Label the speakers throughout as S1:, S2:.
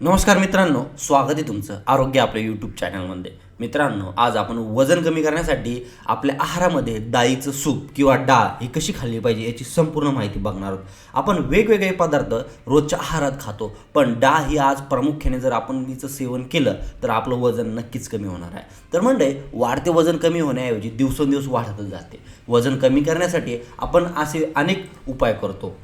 S1: नमस्कार मित्रांनो स्वागत आहे तुमचं आरोग्य आपल्या यूट्यूब चॅनलमध्ये मित्रांनो आज आपण वजन कमी करण्यासाठी आपल्या आहारामध्ये डाळीचं सूप किंवा डाळ ही कशी खाल्ली पाहिजे याची संपूर्ण माहिती बघणार आहोत. आपण वेगवेगळे पदार्थ रोजच्या आहारात खातो पण डाळ ही आज प्रामुख्याने जर आपण तिचं सेवन केलं तर आपलं वजन नक्कीच कमी होणार आहे. तर म्हणजे वाढते वजन कमी होण्याऐवजी दिवसेंदिवस वाढतच जाते. वजन कमी करण्यासाठी आपण असे अनेक उपाय करतो.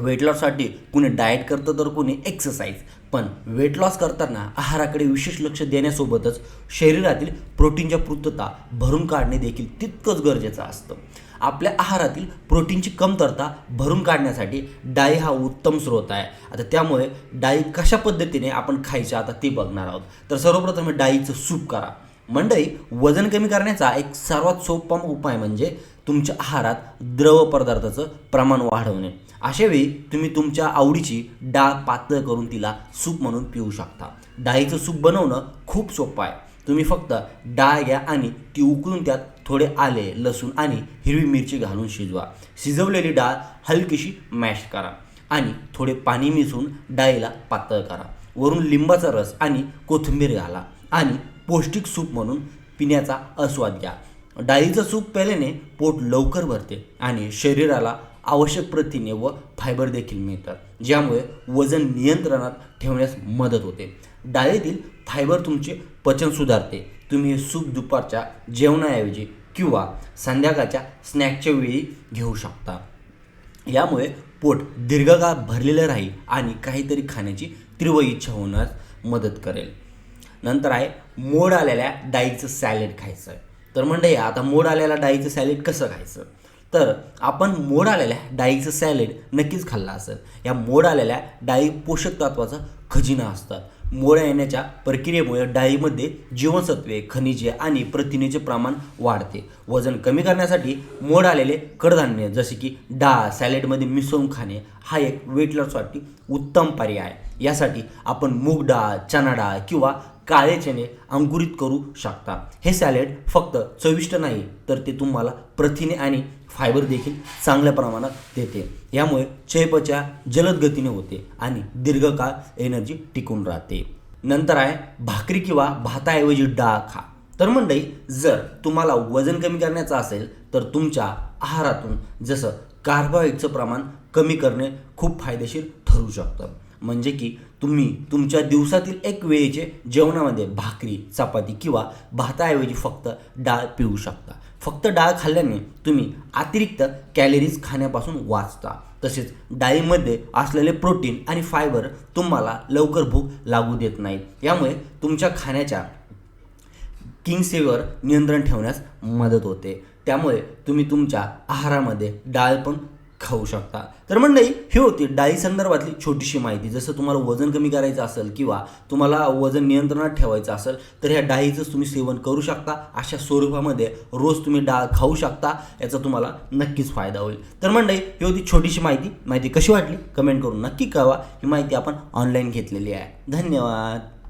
S1: वेट लॉससाठी कुणी डाएट करतं तर कुणी एक्सरसाइज पण वेट लॉस करताना आहाराकडे विशेष लक्ष देण्यासोबतच शरीरातील प्रोटीनच्या पूर्तता भरून काढणे देखील तितकंच गरजेचं असतं. आपल्या आहारातील प्रोटीनची कमतरता भरून काढण्यासाठी डाळी हा उत्तम स्रोत आहे. आता त्यामुळे डाळी कशा पद्धतीने आपण खायच्या आता ते बघणार आहोत. तर सर्वप्रथम डाळीचं सूप करा. मंडळी वजन कमी करण्याचा एक सर्वात सोपा उपाय म्हणजे तुमच्या आहारात द्रव पदार्थाचं प्रमाण वाढवणे. अशावेळी तुम्ही तुमच्या आवडीची डाळ पातळ करून तिला सूप म्हणून पिऊ शकता. डाळीचं सूप बनवणं खूप सोपं आहे. तुम्ही फक्त डाळ घ्या आणि ती उकळून त्यात थोडे आले लसूण आणि हिरवी मिरची घालून शिजवा. शिजवलेली डाळ हलकीशी मॅश करा आणि थोडे पाणी मिसळून डाळीला पातळ करा. वरून लिंबाचा रस आणि कोथिंबीर घाला आणि पौष्टिक सूप म्हणून पिण्याचा आस्वाद घ्या. डाळीचं सूप प्याल्याने पोट लवकर भरते आणि शरीराला आवश्यक प्रथिने व फायबर देखील मिळतात ज्यामुळे वजन नियंत्रणात ठेवण्यास मदत होते. डाळीतील फायबर तुमचे पचन सुधारते. तुम्ही हे सूप दुपारच्या जेवणाऐवजी किंवा संध्याकाळच्या स्नॅकच्या वेळी घेऊ शकता. यामुळे पोट दीर्घकाळ भरलेलं राहील आणि काहीतरी खाण्याची तीव्र इच्छा होण्यास मदत करेल. नंतर आहे मोड आलेल्या डाळीचं सॅलेड खायचं. तर म्हणजे आता मोड आलेल्या डाळीचं सॅलेड कसं खायचं? तर आपण मोड आलेल्या डाळीचं सॅलेड नक्कीच खाल्लं असेल. या मोड आलेल्या डाळी पोषक तत्वाचा खजिना असतात. मोड येण्याच्या प्रक्रियेमुळे डाळीमध्ये जीवनसत्वे खनिजे आणि प्रथिनेचे प्रमाण वाढते. वजन कमी करण्यासाठी मोड आलेले कडधान्य जसे की डाळ सॅलेडमध्ये मिसळून खाणे हा एक वेट लॉससाठी उत्तम पर्याय आहे. यासाठी आपण मूग डाळ चणा डाळ किंवा काळे चणे अंकुरित करू शकता. हे सॅलेड फक्त चविष्ट नाही तर ते तुम्हाला प्रथिने आणि फायबर देखील चांगल्या प्रमाणात देते. यामुळे चयपचय जलद गतीने होते आणि दीर्घकाळ एनर्जी टिकून राहते. नंतर आहे भाकरी किंवा भाताऐवजी डाळ खा. तर मंडई जर तुम्हाला वजन कमी करण्याचं असेल तर तुमच्या आहारातून जसं कार्बोहायड्रेटचं प्रमाण कमी करणे खूप फायदेशीर ठरू शकतं. म्हणजे की तुम्ही तुमच्या दिवसातील एक वेळेचे जेवणामध्ये भाकरी चपाती किंवा भाताऐवजी फक्त डाळ पिऊ शकता. फक्त डाळ खाल्ल्याने तुम्ही अतिरिक्त कॅलरीज खाण्यापासून वाचता. तसेच डाळीमध्ये असलेले प्रोटीन आणि फायबर तुम्हाला लवकर भूक लागू देत नाहीत. यामुळे तुमच्या खाण्याच्या किंगसेवर नियंत्रण ठेवण्यास मदत होते. त्यामुळे तुम्ही तुमच्या आहारामध्ये डाळ पण खाऊ शकता. तर मंडळी ही होती डाळी संदर्भातली छोटीशी माहिती. जसं तुम्हाला वजन कमी करायचं असेल किंवा तुम्हाला वजन नियंत्रणात ठेवायचं असेल तर ह्या डाळीचं तुम्ही सेवन करू शकता. अशा स्वरूपामध्ये रोज तुम्ही डाळ खाऊ शकता. याचा तुम्हाला नक्कीच फायदा होईल. तर मंडळी ही होती छोटीशी माहिती. माहिती कशी वाटली? कमेंट करून नक्की कळवा. ही माहिती आपण ऑनलाईन घेतलेली आहे. धन्यवाद.